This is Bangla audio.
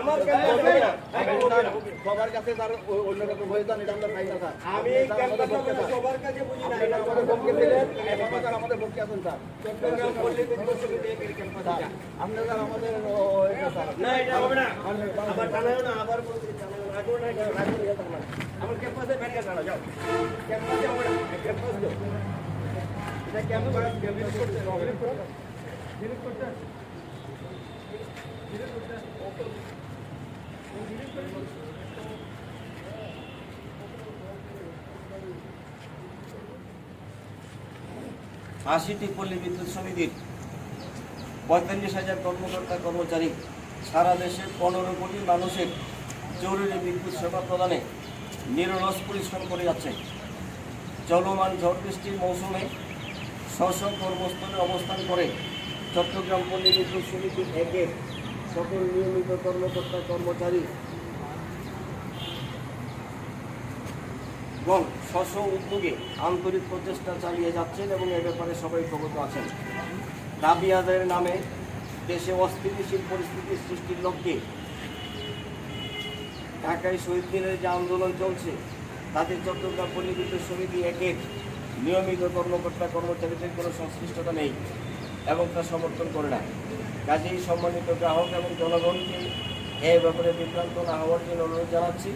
আমার সবার কাছে তার অন্য রকম হয়ে যান এটা আমরা চাই না আমি সবার কাছে বুঝি না এটা আমাদের পক্ষে দিলেন এখন স্যার আমাদের পক্ষে আছেন স্যার চট্টগ্রাম পল্লী বিদ্যুৎ সমিতি একের ক্যাম্পাসে যা। আপনি স্যার আমাদের না এটা হবে না আবার টানাও না আবার বলছি টানাও না আগেও না আমার ক্যাম্পাসে ব্যাংকে টানা যাও ক্যাম্পাসে হবে না ক্যাম্পাস যাও এটা ক্যাম্পাস ক্যাম্পাস করতে হবে আশিটি পল্লী বিদ্যুৎ সমিতির পঁয়তাল্লিশ হাজার কর্মকর্তা কর্মচারী সারা দেশের পনেরো কোটি মানুষের জরুরি বিদ্যুৎ সেবা প্রদানে নিরলস পরিশ্রম করে যাচ্ছে। চলমান ঝড় বৃষ্টির মৌসুমে স্ব কর্মস্থলে অবস্থান করে চট্টগ্রাম পল্লী বিদ্যুৎ সমিতি একের সকল নিয়মিত কর্মকর্তা কর্মচারী এবং স্ব উদ্যোগে আন্তরিক প্রচেষ্টা চালিয়ে যাচ্ছেন এবং এ ব্যাপারে সবাই অবগত আছেন। দাবি আদায়ের নামে দেশে অস্থিতিশীল পরিস্থিতির সৃষ্টির লক্ষ্যে ঢাকায় শহীদ দিনের যে আন্দোলন চলছে, তাতে চট্টগ্রাম বিদ্যুৎ সমিতি একের নিয়মিত কর্মকর্তা কর্মচারীদের কোনো সংশ্লিষ্টতা নেই এবং তা সমর্থন করে না। কাজেই সম্মানিত গ্রাহক এবং জনগণকে এ ব্যাপারে বিভ্রান্ত না হওয়ার জন্য অনুরোধ জানাচ্ছি।